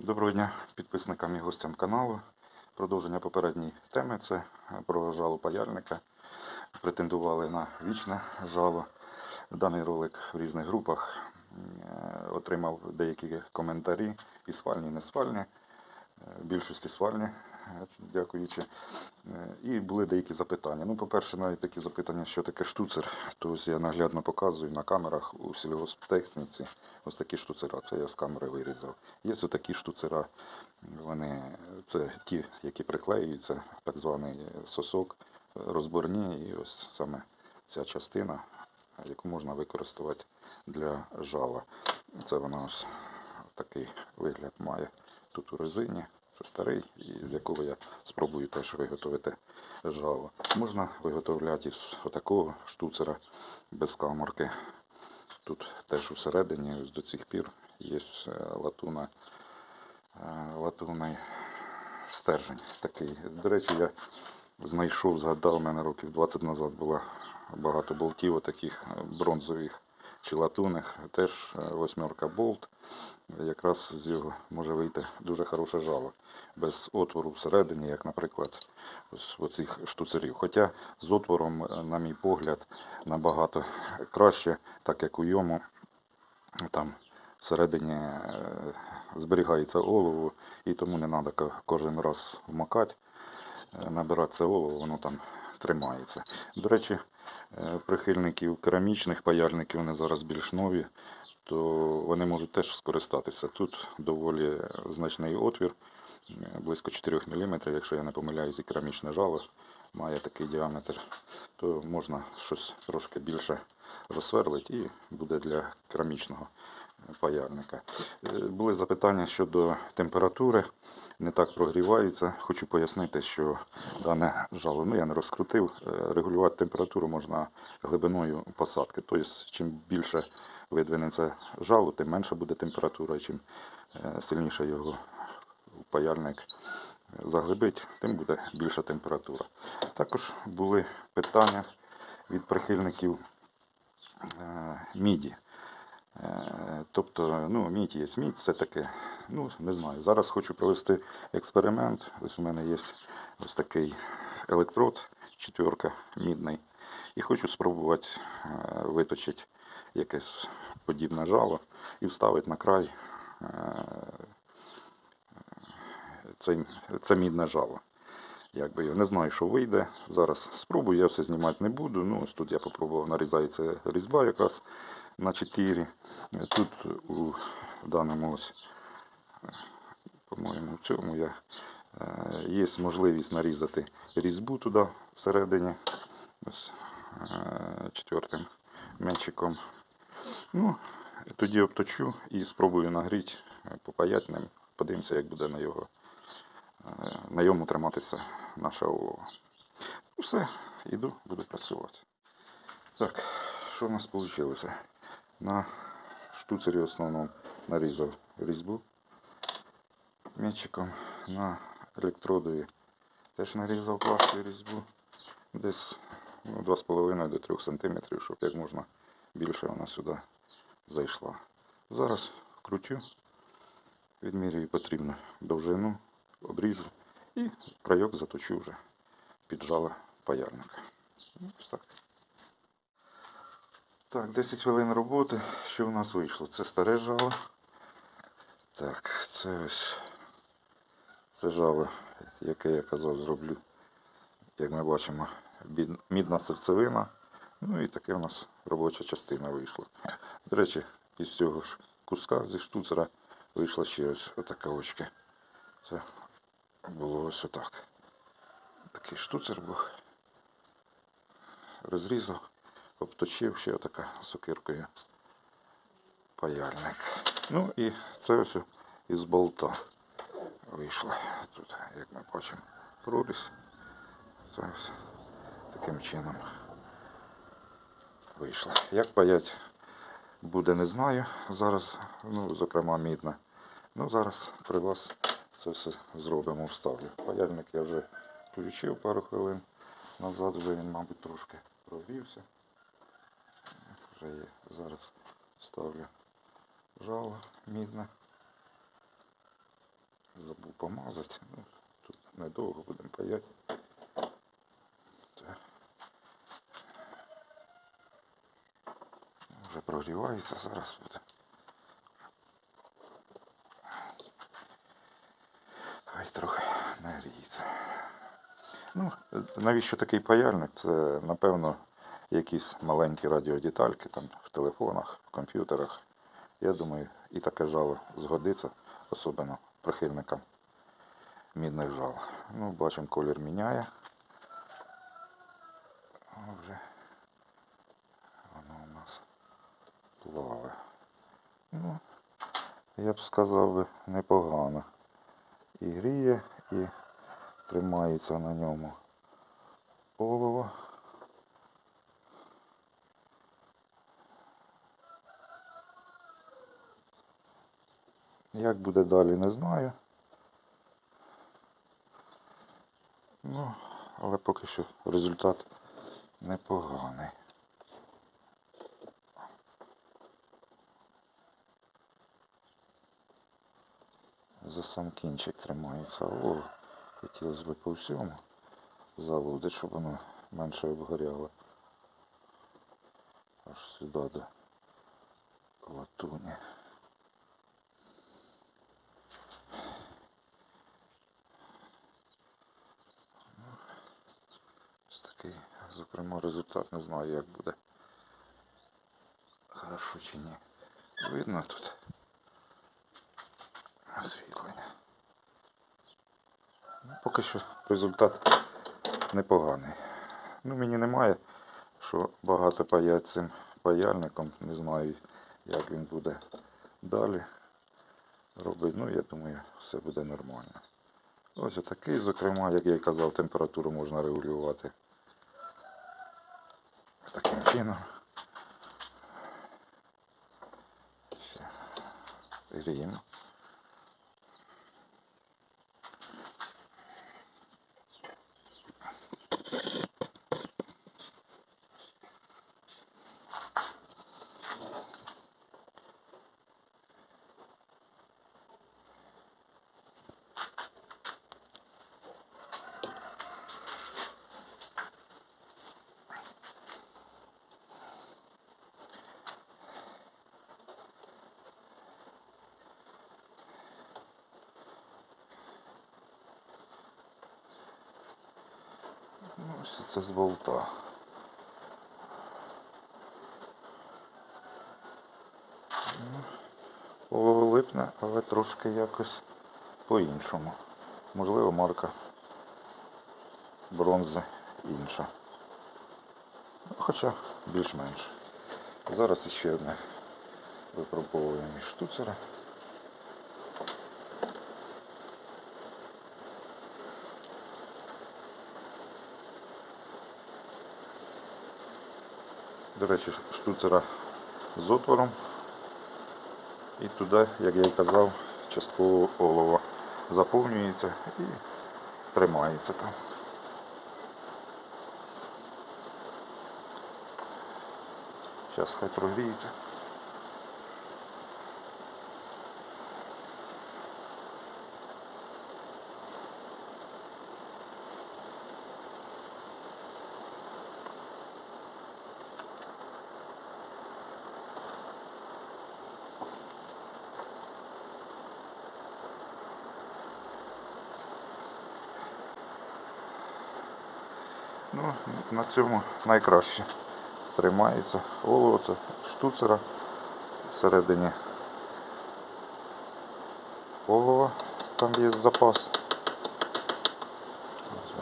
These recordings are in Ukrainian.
Доброго дня підписникам і гостям каналу. Продовження попередньої теми це про жалу паяльника. Претендували на вічне жало. Даний ролик в різних групах е, отримав деякі коментарі і свальні, і не свальні. Е, В більшості свальні, е, дякуючи. Е, І були деякі запитання. Ну, по-перше, навіть такі запитання, що таке штуцер. То ось я наглядно показую на камерах у сільгосптехніці. Ось такі штуцера. Це я з камери вирізав. Є ось такі штуцера. Вони це ті, які приклеюються, так званий сосок, розборні. І ось саме ця частина, яку можна використовувати для жала. Це вона ось такий вигляд має тут у резині. Це старий, з якого я спробую теж виготовити жало. Можна виготовляти із отакого штуцера без камерки. Тут теж всередині, ось до цих пір, є е, латуна, е, латунний стержень такий. До речі, я знайшов, згадав, у мене років 20 назад було багато болтів, таких бронзових чи латунних. Теж е, восьмерка болт. Якраз з його може вийти дуже хороше жало. Без отвору всередині, як, наприклад, ось оцих штуцерів. Хоча з отвором, е, на мій погляд, набагато краще, так як у йому там всередині е, зберігається олово, і тому не треба кожен раз вмакати, набирати це олово, воно там тримається. До речі, прихильників керамічних паяльників, вони зараз більш нові, то вони можуть теж скористатися. Тут доволі значний отвір, е, близько 4 мм, якщо я не помиляюсь, і керамічне жало має такий діаметр, то можна щось трошки більше розсверлити і буде для керамічного паяльника. Е, Були запитання щодо температури, не так прогрівається. Хочу пояснити, що дане жало, ну я не розкрутив, е, регулювати температуру можна глибиною посадки. Тобто, чим більше видвинеться жало, тим менша буде температура, чим е, сильніше його паяльник заглибить, тим буде більша температура. Також були питання від прихильників міді. Е, Тобто, ну, мідь є мідь, все таке. Ну, не знаю. Зараз хочу провести експеримент. Ось у мене є ось такий електрод, четверка мідний. І хочу спробувати е, виточити якесь подібне жало і вставити на край е, це, це мідне жало. Якби я не знаю, що вийде. Зараз спробую, я все знімати не буду. Ну, ось тут я попробував нарізається різьба якраз на 4. Тут у даному ось, е, по-моєму, в цьому я, е, є можливість нарізати різьбу туди всередині. Ось е, четвертим м'ячиком. Ну, тоді обточу і спробую нагріти, е, попаять ним. Подивимося, як буде на його е, на йому триматися наша олова. Все, йду, буду працювати. Так, що в нас вийшло? На штуцері основному нарізав різьбу м'ячиком, на електродові теж нарізав плашкою різьбу. Десь ну, 2,5 до 3 см, щоб як можна більше вона сюди зайшла. Зараз крутю, відмірюю потрібну довжину, обріжу і крайок заточу вже під жало паяльника. Ну, Ось так. Так, 10 хвилин роботи. Що у нас вийшло? Це старе жало. Так, це ось це жало, яке я казав, зроблю. Як ми бачимо, мідна серцевина. Ну і таке у нас робоча частина вийшла. До речі, із цього ж куска зі штуцера вийшла ще ось отака очка. Це було ось отак. Такий штуцер був. Розрізав, обточив ще отака сокиркою паяльник. Ну і це ось із болта вийшло. Тут, як ми бачимо, прорізь. Це ось таким чином вийшло. Як паять буде, не знаю. Зараз, ну, зокрема, мідна. Ну, зараз при вас це все зробимо, вставлю. Паяльник я вже включив пару хвилин назад, вже він, мабуть, трошки прогрівся. Є. Зараз ставлю жало мідне. Забув помазати. Ну, тут недовго будемо паяти. Вже прогрівається, зараз буде. Хай трохи нагріється. Ну, навіщо такий паяльник? Це, напевно, якісь маленькі радіодетальки там в телефонах, в комп'ютерах. Я думаю, і таке жало згодиться, особливо прихильникам мідних жал. Ну, бачимо, колір міняє. Вже воно у нас плаве. Ну, я б сказав би, непогано. І гріє, і тримається на ньому олово. Як буде далі, не знаю. Ну, але поки що результат непоганий. За сам кінчик тримається. О, хотілося б по всьому залудити, щоб воно менше обгоряло. Аж сюди до латуні. Такий, зокрема, результат не знаю, як буде. Хорошо чи ні. Видно тут освітлення. Ну, поки що результат непоганий. Ну, мені немає, що багато паять цим паяльником. Не знаю, як він буде далі робити. Ну, я думаю, все буде нормально. Ось отакий, зокрема, як я і казав, температуру можна регулювати. Чином. Ще гріємо. Ну, це з болта. Олово липне, але трошки якось по-іншому. Можливо, марка бронзи інша. Хоча більш-менш. Зараз ще одне випробовуємо із штуцера. До речі, штуцера з отвором. І туди, як я і казав, частково олово заповнюється і тримається там. Зараз хай прогріється. Ну, на цьому найкраще тримається. Олово це штуцера всередині олова, там є запас.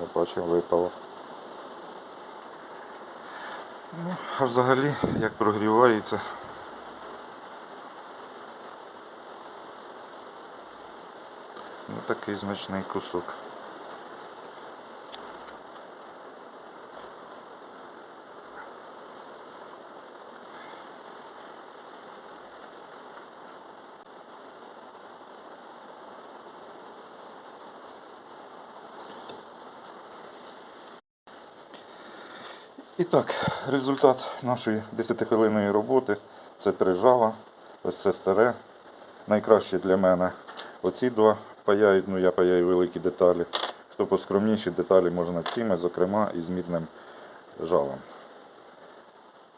Ми бачимо, випало. Ну, а взагалі, як прогрівається. Ну, такий значний кусок. І так, результат нашої 10-хвилинної роботи це три жала. Ось це старе. Найкраще для мене оці два паяють, ну я паяю великі деталі. Хто поскромніші деталі можна цими, зокрема і з мідним жалом.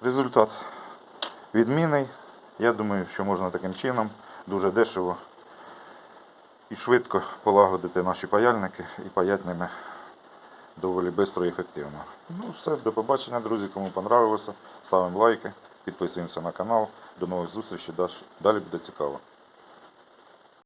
Результат відмінний. Я думаю, що можна таким чином дуже дешево і швидко полагодити наші паяльники і паять ними доволі швидко і ефективно. Ну все, до побачення, друзі. Кому понравилося, ставимо лайки, підписуємося на канал. До нових зустрічей. Далі буде цікаво.